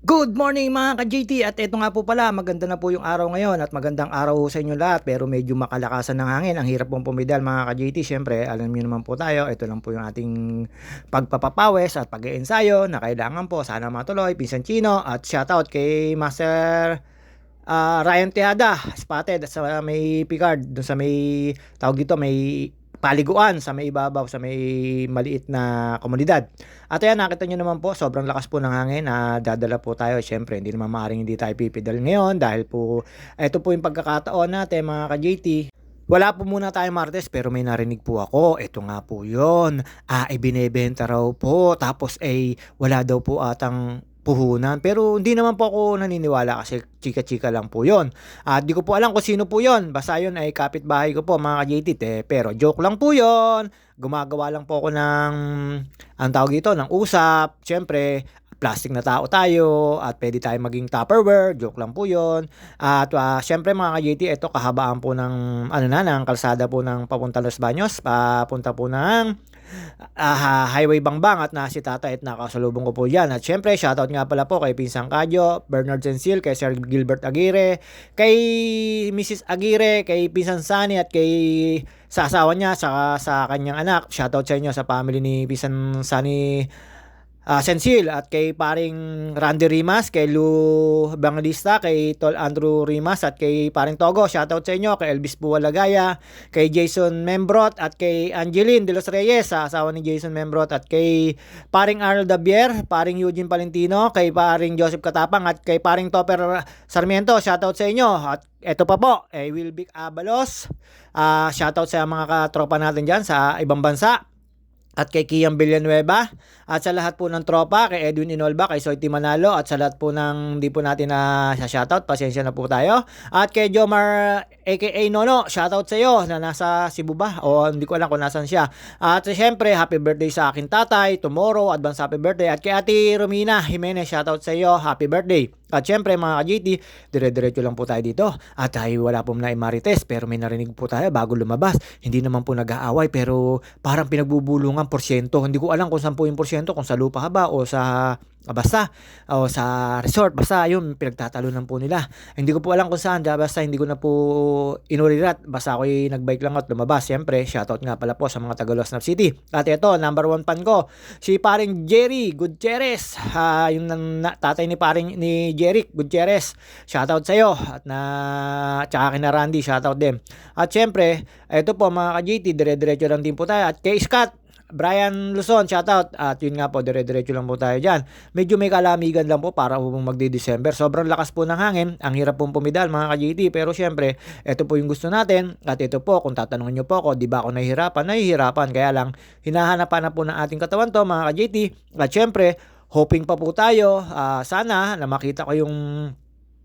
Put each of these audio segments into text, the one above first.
Good morning mga ka-JT at ito nga po pala maganda na po yung araw ngayon at magandang araw sa inyo lahat. Pero medyo makalakasan ng hangin. Ang hirap pong pumidal mga ka-JT syempre alam niyo naman po tayo ito lang po yung ating pagpapapawes at pag-iensayo na kailangan po sana matuloy. Pinsan Chino at shoutout kay Master uh, Ryan Tejada spotted sa may Picard dun sa may tawag dito may paliguan sa may ibabaw, sa may maliit na komunidad. At ayan, nakita nyo naman po, sobrang lakas po ng hangin na dadala po tayo. Siyempre, hindi naman maaaring hindi tayo pipidal ngayon dahil po, ito po yung pagkakataon natin mga ka-JT. Wala po muna tayo Martes pero may narinig po ako. Ito nga po yon Ah, ibinebenta raw po. Tapos ay eh, wala daw po atang puhunan. Pero hindi naman po ako naniniwala kasi chika-chika lang po yon. At di ko po alam kung sino po yon. Basta yun ay kapitbahay ko po mga ka-JT. Eh. Pero joke lang po yon. Gumagawa lang po ako ng, ang tawag ito, ng usap. Siyempre, plastic na tao tayo at pwede tayo maging tupperware, joke lang po yon At uh, syempre mga ka-JT, ito kahabaan po ng, ano na, ng kalsada po ng papunta Los Baños, papunta po ng uh, Highway Bangbang at na si Tata at nakasalubong ko po yan. At syempre, shoutout nga pala po kay Pinsang Kadyo, Bernard Sensil, kay Sir Gilbert Aguirre, kay Mrs. Aguirre, kay Pinsang Sani at kay sa asawa niya, sa, sa kanyang anak. Shoutout sa inyo sa family ni Pinsang Sani uh, Sensil at kay paring Randy Rimas, kay Lu Bangalista, kay Tol Andrew Rimas at kay paring Togo. Shoutout sa inyo kay Elvis Buwalagaya, kay Jason Membrot at kay Angeline De Los Reyes, sa asawa ni Jason Membrot at kay paring Arnold Dabier, paring Eugene Palentino, kay paring Joseph Katapang at kay paring Topper Sarmiento. Shoutout sa inyo at ito pa po, eh, Wilbic Abalos. Uh, shoutout sa mga katropa natin dyan sa ibang bansa at kay Kian Villanueva at sa lahat po ng tropa kay Edwin Inolba, kay Soy Manalo at sa lahat po ng hindi po natin na sa shoutout, pasensya na po tayo. At kay Jomar aka Nono, shoutout sa iyo na nasa Cebu ba o hindi ko alam kung nasan siya. At syempre, happy birthday sa akin tatay, tomorrow, advance happy birthday. At kay Ate Romina Jimenez, shoutout sa iyo, happy birthday. At syempre mga ka-GT, dire-diretso lang po tayo dito. At tayo wala po na marites pero may narinig po tayo bago lumabas. Hindi naman po nag-aaway pero parang pinagbubulungan porsyento. Hindi ko alam kung saan po yung porsyento, kung sa lupa ba o sa Ah, basta o sa resort. Basta yun pinagtatalunan po nila. Hindi ko po alam kung saan basta hindi ko na po inurirat. Basta ako nagbike lang at lumabas. Siyempre shoutout nga pala po sa mga taga Los City. At ito number one fan ko si paring Jerry Gutierrez. Uh, yung na, tatay ni paring ni Jerry Gutierrez. Shoutout sa iyo at na tsaka kina Randy shoutout din. At siyempre ito po mga ka-JT dire-diretso lang din po tayo. At kay Scott Brian Luzon, shoutout. At yun nga po, dire-diretso lang po tayo dyan. Medyo may kalamigan lang po para po magdi-December. Sobrang lakas po ng hangin. Ang hirap pong pumidal mga ka-GT. Pero syempre, ito po yung gusto natin. At ito po, kung tatanungin nyo po ako, di ba ako nahihirapan? Nahihirapan. Kaya lang, hinahanapan na po ng ating katawan to mga ka-GT. At syempre, hoping pa po tayo. Uh, sana na makita ko yung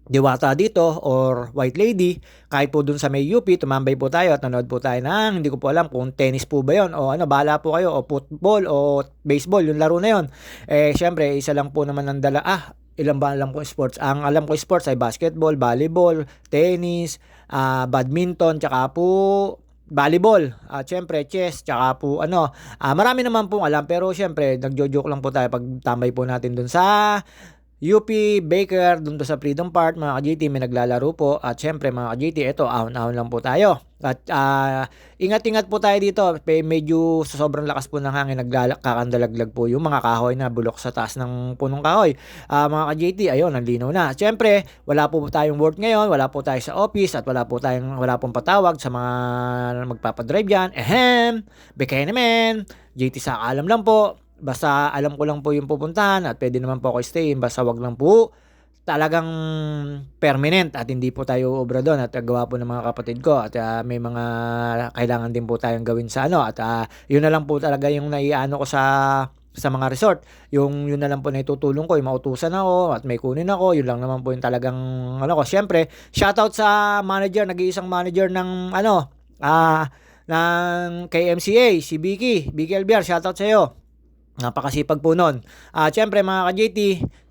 Diwata dito or White Lady, kahit po dun sa may UP, tumambay po tayo at nanood po tayo ng, hindi ko po alam kung tennis po ba yon o ano, bala po kayo, o football o baseball, yung laro na yon. Eh, syempre, isa lang po naman ang dala, ah, ilan ba alam ko sports? Ang alam ko sports ay basketball, volleyball, tennis, uh, badminton, tsaka po volleyball, at uh, syempre chess, tsaka po ano, uh, marami naman pong alam pero syempre nagjo-joke lang po tayo pag tambay po natin dun sa UP, Baker, dun sa Freedom Park, mga ka-GT, may naglalaro po. At syempre, mga ka-GT, ito, ahon-ahon lang po tayo. At uh, ingat-ingat po tayo dito. Medyo sa sobrang lakas po ng hangin, nagkakandalaglag po yung mga kahoy na bulok sa taas ng punong kahoy. Uh, mga ka-JT, ayun, nandinaw na. Siyempre, wala po tayong work ngayon, wala po tayo sa office, at wala po tayong, wala pong patawag sa mga magpapadrive yan. Ehem, bekay naman. JT sa alam lang po. Basta alam ko lang po yung pupuntahan at pwede naman po ako stay. Basta wag lang po talagang permanent at hindi po tayo obra doon at gawa po ng mga kapatid ko at uh, may mga kailangan din po tayong gawin sa ano at uh, yun na lang po talaga yung naiano ko sa sa mga resort. Yung yun na lang po na itutulong ko, yung mautusan ako at may kunin ako, yun lang naman po yung talagang ano ko. Siyempre, shoutout sa manager, nag-iisang manager ng ano, ah uh, ng KMCA, si Vicky, Vicky Albiar, shoutout sa iyo. Napakasipag po nun. At siyempre mga ka-JT,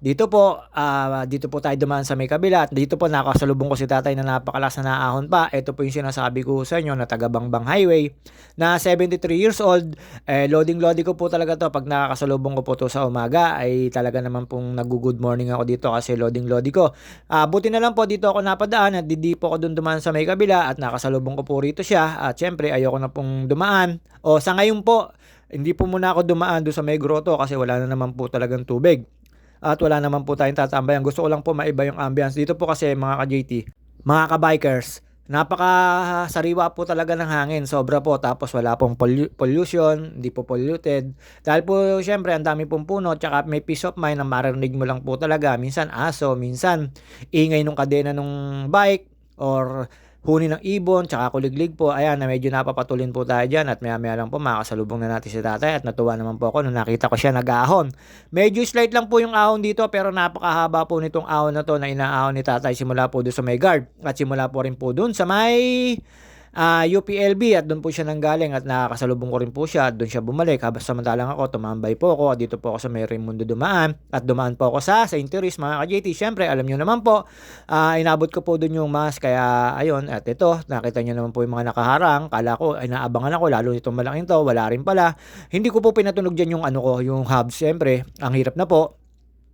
dito po, ah, dito po tayo dumaan sa may kabila dito po nakasalubong ko si tatay na napakalakas na naahon pa. Ito po yung sinasabi ko sa inyo na taga Bangbang Highway na 73 years old. Eh, loading loading ko po talaga to pag nakakasalubong ko po to sa umaga ay talaga naman pong nag-good morning ako dito kasi loading loading ko. Ah, buti na lang po dito ako napadaan at di po ako dun dumaan sa may kabila at nakasalubong ko po rito siya. At siyempre ayoko na pong dumaan. O sa ngayon po, hindi po muna ako dumaan doon sa may grotto kasi wala na naman po talagang tubig. At wala naman po tayong tatambayan. Gusto ko lang po maiba yung ambience. Dito po kasi mga ka-JT, mga ka-bikers, napaka sariwa po talaga ng hangin. Sobra po. Tapos wala pong pollu- pollution, hindi po polluted. Dahil po syempre ang dami pong puno tsaka may peace of mind na marinig mo lang po talaga. Minsan aso, minsan ingay nung kadena nung bike or huni ng ibon, tsaka kuliglig po. Ayan, na medyo napapatulin po tayo dyan at maya maya lang po makakasalubong na natin si tatay at natuwa naman po ako nung nakita ko siya nag-ahon. Medyo slight lang po yung ahon dito pero napakahaba po nitong ahon na to na inaahon ni tatay simula po doon sa may guard at simula po rin po doon sa may uh, UPLB at doon po siya nanggaling at nakakasalubong ko rin po siya at doon siya bumalik. Habang samantalang ako tumambay po ako dito po ako sa may Raimundo dumaan at dumaan po ako sa St. Therese mga ka-JT syempre alam nyo naman po uh, inabot ko po doon yung mask kaya ayun at ito nakita nyo naman po yung mga nakaharang. Kala ko ay naabangan ako lalo nitong malaking to wala rin pala. Hindi ko po pinatunog dyan yung ano ko yung hubs syempre ang hirap na po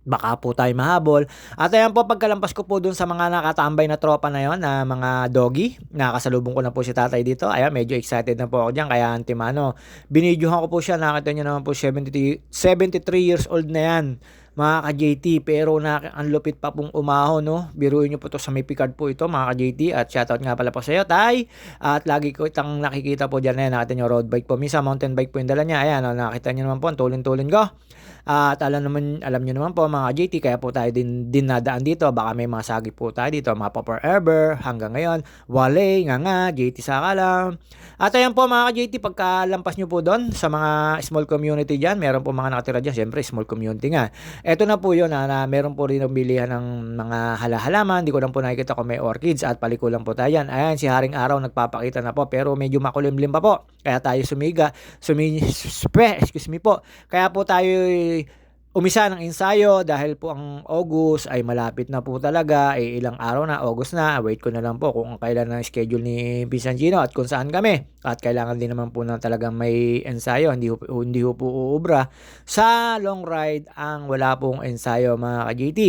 baka po tayo mahabol. At ayan po, pagkalampas ko po dun sa mga nakatambay na tropa na yon na mga doggy, nakakasalubong ko na po si tatay dito. Ayan, medyo excited na po ako dyan, kaya antimano. Binidyohan ko po siya, nakita nyo naman po 70, 73 years old na yan mga ka-JT pero na ang lupit pa pong umahon no? Biruin niyo po to sa may Picard po ito mga ka-JT at shoutout nga pala po sa iyo tay. At lagi ko itang nakikita po diyan na nakita niyo road bike po. Misa mountain bike po yung dala niya. Ayan no, nakita niyo naman po tulin-tulin ko. At alam naman alam niyo naman po mga JT kaya po tayo din dinadaan dito. Baka may mga sagi po tayo dito mga pa forever hanggang ngayon. Wale nga nga JT saka lang at ayan po mga JT pagkalampas niyo po doon sa mga small community diyan meron po mga nakatira diyan syempre small community nga eto na po yun na, na meron po rin bilihan ng mga halahalaman hindi ko lang po nakikita kung may orchids at palikulan po tayo yan. Ayan si Haring Araw nagpapakita na po pero medyo makulimlim pa po. Kaya tayo sumiga sumi excuse me po. Kaya po tayo umisa ng ensayo dahil po ang August ay malapit na po talaga. Ay ilang araw na August na. Wait ko na lang po kung kailan na schedule ni Bizantino at kung saan kami. At kailangan din naman po na talagang may ensayo. Hindi, hindi po uubra. Sa long ride ang wala pong ensayo mga ka-JT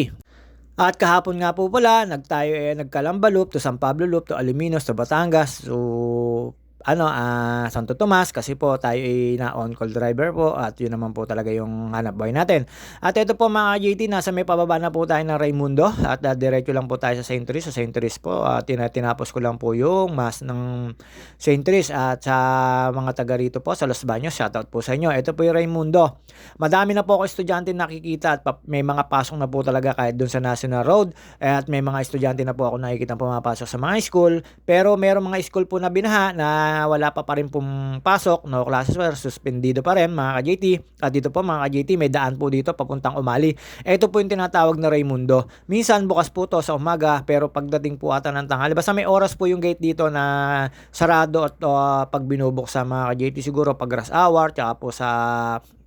at kahapon nga po pala, nagtayo eh, nagkalamba loop to San Pablo loop to Aliminos to Batangas. So, ano, uh, Santo Tomas kasi po tayo ay na on-call driver po at yun naman po talaga yung hanap buhay natin. At ito po mga JT, nasa may pababa na po tayo ng Raimundo at uh, diretso lang po tayo sa St. Therese. Sa St. Therese po, uh, tinapos ko lang po yung mas ng St. Therese at sa mga taga rito po sa Los Baños, shoutout po sa inyo. Ito po yung Raimundo. Madami na po ako estudyante nakikita at may mga pasok na po talaga kahit doon sa National Road at may mga estudyante na po ako nakikita pumapasok sa mga school pero meron mga school po na binaha na wala pa pa rin pong pasok, no classes were suspendido pa rin mga ka-JT. At dito po mga ka-JT, may daan po dito papuntang Umali. Ito po yung tinatawag na Raimundo. Minsan bukas po to sa umaga, pero pagdating po ata ng tanghali, basta may oras po yung gate dito na sarado at uh, pag binubuksan mga ka-JT siguro pag rush hour, tsaka po sa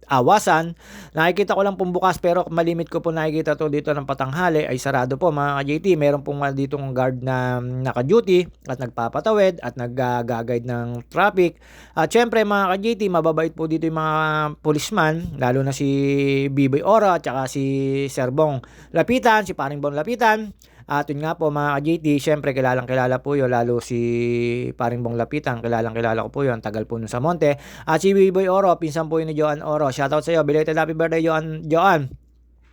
awasan. Nakikita ko lang pong bukas pero malimit ko po nakikita to dito ng patanghali ay sarado po mga ka-JT. Meron pong dito ng guard na naka-duty at nagpapatawid at nag-guide ng traffic. At syempre mga ka-JT, mababait po dito yung mga policeman, lalo na si Biboy Ora at saka si Serbong Lapitan, si Paring Bon Lapitan. At yun nga po mga ka-JT, syempre kilalang kilala po yun, lalo si Paring Bong Lapitan, kilalang kilala ko po yun, tagal po nun sa Monte. At si Boy Oro, pinsan po yun ni Joan Oro. Shoutout sa iyo, belated happy birthday Joan. Joan.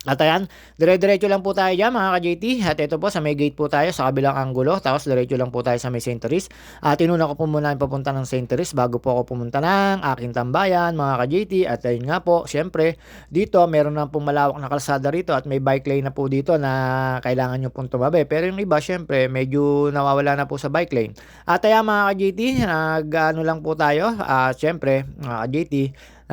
At ayan, dire-diretso lang po tayo dyan mga ka-JT. At ito po, sa may gate po tayo sa kabilang anggulo. Tapos diretso lang po tayo sa may St. Therese. At inuna ko po muna yung papunta ng St. Therese bago po ako pumunta ng aking tambayan mga ka-JT. At ayun nga po, syempre, dito meron na pong malawak na kalsada rito at may bike lane na po dito na kailangan nyo pong tumabi. Pero yung iba, syempre, medyo nawawala na po sa bike lane. At ayan mga ka-JT, nag ano lang po tayo. At syempre, mga ka-JT,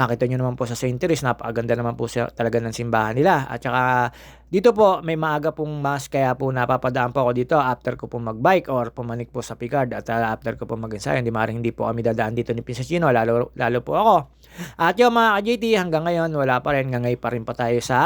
Nakita niyo naman po sa St. Therese, napakaganda naman po siya talaga ng simbahan nila. At saka dito po may maaga pong mass kaya po napapadaan po ako dito after ko po magbike or pumanik po sa Picard at uh, after ko po mag-ensayo. Hindi maaaring hindi po kami dadaan dito ni Pinsachino, lalo, lalo po ako. At yung mga ka-JT, hanggang ngayon wala pa rin, ngangay pa rin pa tayo sa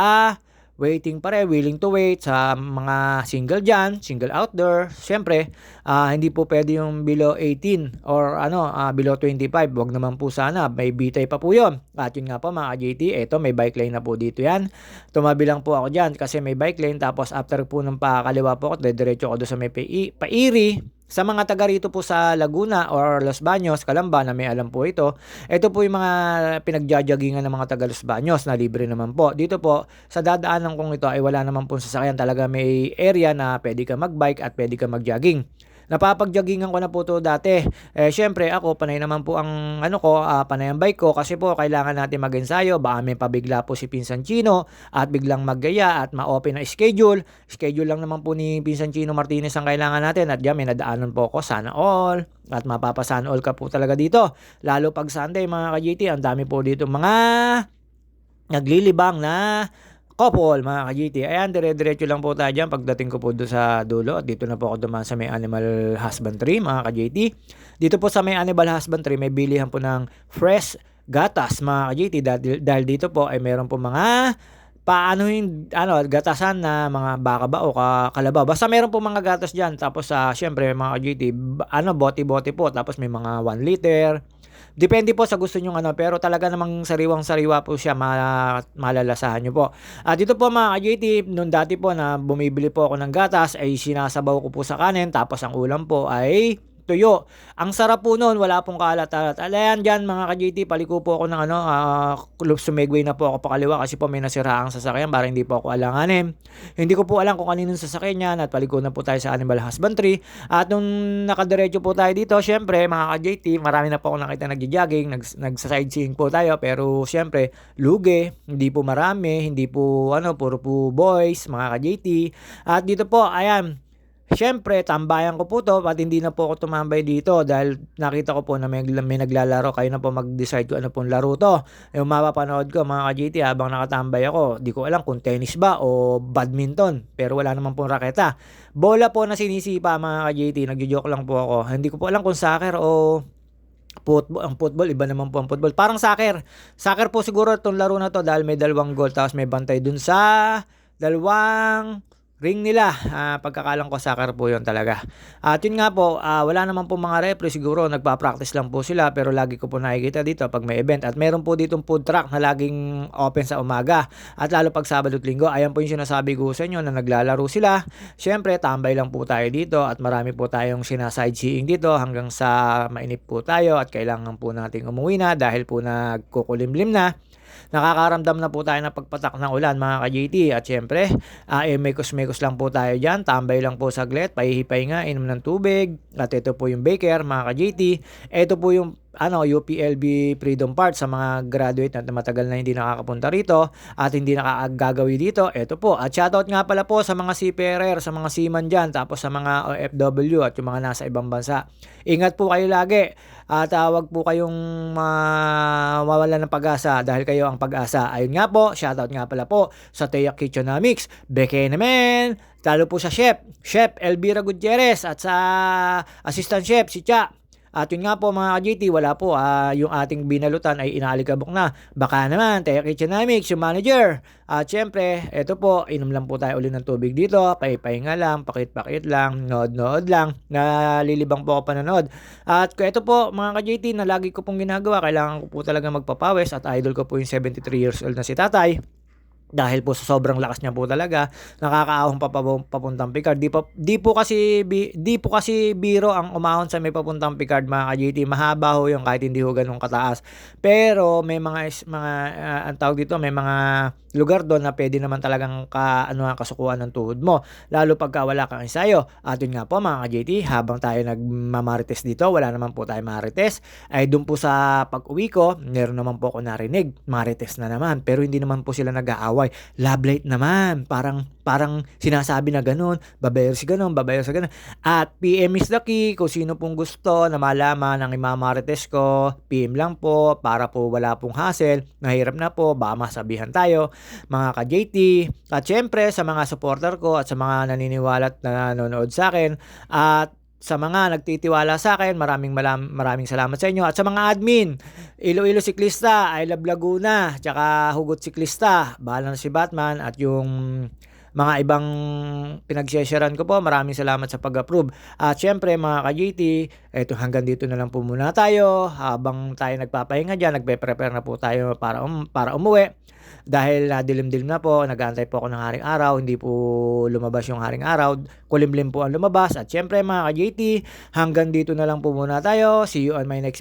waiting pa rin, willing to wait sa mga single dyan, single outdoor. Siyempre, uh, hindi po pwede yung below 18 or ano, uh, below 25. Wag naman po sana, may bitay pa po yun. At yun nga po mga JT, eto may bike lane na po dito yan. Tumabi lang po ako dyan kasi may bike lane. Tapos after po ng pakaliwa po ako, diretso ako doon sa may pairi sa mga taga rito po sa Laguna or Los Baños, Calamba na may alam po ito, ito po yung mga pinagjajagingan ng mga taga Los Baños na libre naman po. Dito po, sa dadaanan kong ito ay wala naman po sasakyan. Talaga may area na pwede ka magbike at pwede ka magjogging. Napapagjogingan ko na po to dati. Eh, syempre ako, panay naman po ang ano ko, uh, panay ang bike ko kasi po kailangan natin mag-ensayo. Baka may pabigla po si Pinsan Chino at biglang maggaya at ma-open na schedule. Schedule lang naman po ni Pinsan Chino Martinez ang kailangan natin at diyan may nadaanan po ako sana all at mapapasana all ka po talaga dito. Lalo pag Sunday mga ka-GT, ang dami po dito mga naglilibang na couple, mga ka-GT. Ayan, dire-diretso lang po tayo dyan pagdating ko po doon sa dulo. At dito na po ako dumaan sa may animal husbandry, mga ka-GT. Dito po sa may animal husbandry, may bilihan po ng fresh gatas, mga ka-GT. Dahil, dahil dito po ay meron po mga paano yung ano, gatasan na mga baka ba o kalaba. Basta meron po mga gatas diyan. Tapos uh, syempre mga GT, ano bote-bote po. Tapos may mga 1 liter, Depende po sa gusto nyo ano, pero talaga namang sariwang-sariwa po siya, ma malalasahan nyo po. At dito po mga ka-JT, nung dati po na bumibili po ako ng gatas, ay sinasabaw ko po sa kanin, tapos ang ulam po ay tuyo. Ang sarap po noon, wala pong kalat-alat. Alayan dyan mga ka-JT, paliko po ako ng ano, uh, sumegway na po ako pakaliwa kasi po may nasiraang sasakyan para hindi po ako alanganin. Hindi ko po alam kung kaninong sasakyan yan at paliko na po tayo sa animal husbandry. At nung nakadiretso po tayo dito, syempre mga ka-JT, marami na po ako nakita nagja-jogging, nag, nagsa-sightseeing po tayo. Pero syempre, luge, hindi po marami, hindi po ano, puro po boys, mga ka-JT. At dito po, ayan, Siyempre, tambayan ko po to at hindi na po ako tumambay dito dahil nakita ko po na may, may naglalaro. Kayo na po mag-decide kung ano pong laro to. Yung mapapanood ko mga ka-GT habang nakatambay ako, di ko alam kung tennis ba o badminton. Pero wala naman pong raketa. Bola po na sinisipa mga ka-GT. Nagjo-joke lang po ako. Hindi ko po alam kung soccer o football, ang football, iba naman po ang football. Parang soccer. Soccer po siguro itong laro na to dahil may dalawang goal tapos may bantay dun sa dalawang ring nila. Uh, pagkakalang ko soccer po yon talaga. At yun nga po, uh, wala naman po mga repre siguro nagpa-practice lang po sila pero lagi ko po nakikita dito pag may event. At meron po ditong food truck na laging open sa umaga. At lalo pag Sabado at Linggo, ayan po yung sinasabi ko sa inyo na naglalaro sila. Siyempre, tambay lang po tayo dito at marami po tayong sinasightseeing dito hanggang sa mainip po tayo at kailangan po nating umuwi na dahil po nagkukulimlim na. Nakakaramdam na po tayo ng pagpatak ng ulan mga ka-JT. At syempre, uh, eh, mekos-mekos lang po tayo dyan. Tambay lang po saglit, pahihipay nga, inom ng tubig. At ito po yung baker mga ka-JT. Ito po yung ano, UPLB Freedom Park sa mga graduate na matagal na hindi nakakapunta rito at hindi nakagagawi dito. Ito po. At shoutout nga pala po sa mga CPRR, sa mga seaman dyan, tapos sa mga OFW at yung mga nasa ibang bansa. Ingat po kayo lagi. At uh, wag po kayong uh, ng pag-asa dahil kayo ang pag-asa. Ayun nga po, shoutout nga pala po sa Teya Kitchenomics, Beke naman, talo po sa chef, Chef Elvira Gutierrez at sa assistant chef si Cha. At yun nga po mga ka-GT, wala po. Uh, yung ating binalutan ay inaalikabok na. Baka naman, Tech Kitchenomics, yung manager. At syempre, eto po, inom lang po tayo ulit ng tubig dito. Pahipahinga lang, pakit-pakit lang, nood-nood lang. Nalilibang po ako panonood. At ito po mga ka-JT na lagi ko pong ginagawa, kailangan ko po talaga magpapawis at idol ko po yung 73 years old na si tatay dahil po sa sobrang lakas niya po talaga nakakaahon pa papuntang Picard. Di, pa, di po kasi bi, di po kasi biro ang umahon sa may papuntang Picard mga ka-GT mahaba ho yung kahit hindi ho ganun kataas. Pero may mga mga uh, ang tawag dito may mga lugar dun na puwede naman talagang ka-anuhan, kasukuhan ng tuhod mo, lalo pagka wala kang ensayo. At yun nga po mga ka-JT, habang tayo nagma-marites dito, wala naman po tayong marites, ay dun po sa pag-uwi ko, meron naman po ako narinig, marites na naman, pero hindi naman po sila nag-aaway, love light naman, parang parang sinasabi na gano'n, babaero si gano'n, babaero si gano'n. At PM is the key, kung sino pong gusto na malaman ang imamarites ko, PM lang po. Para po wala pong hassle, mahirap na po, baka masabihan tayo mga ka-JT. At siyempre sa mga supporter ko at sa mga naniniwala at nanonood sa'kin at sa mga nagtitiwala sa'kin, maraming malam maraming salamat sa inyo. At sa mga admin, Iloilo Siklista, I Love Laguna, tsaka Hugot Siklista, bahala na si Batman at yung mga ibang pinagse-sharean ko po, maraming salamat sa pag-approve. At siyempre mga ka-JT, eto hanggang dito na lang po muna tayo habang tayo nagpapahinga diyan, nagpe-prepare na po tayo para um para umuwi. Dahil nadilim-dilim na po, nag-aantay po ako ng haring araw, hindi po lumabas yung haring araw, kulimlim po ang lumabas. At siyempre mga ka-JT, hanggang dito na lang po muna tayo. See you on my next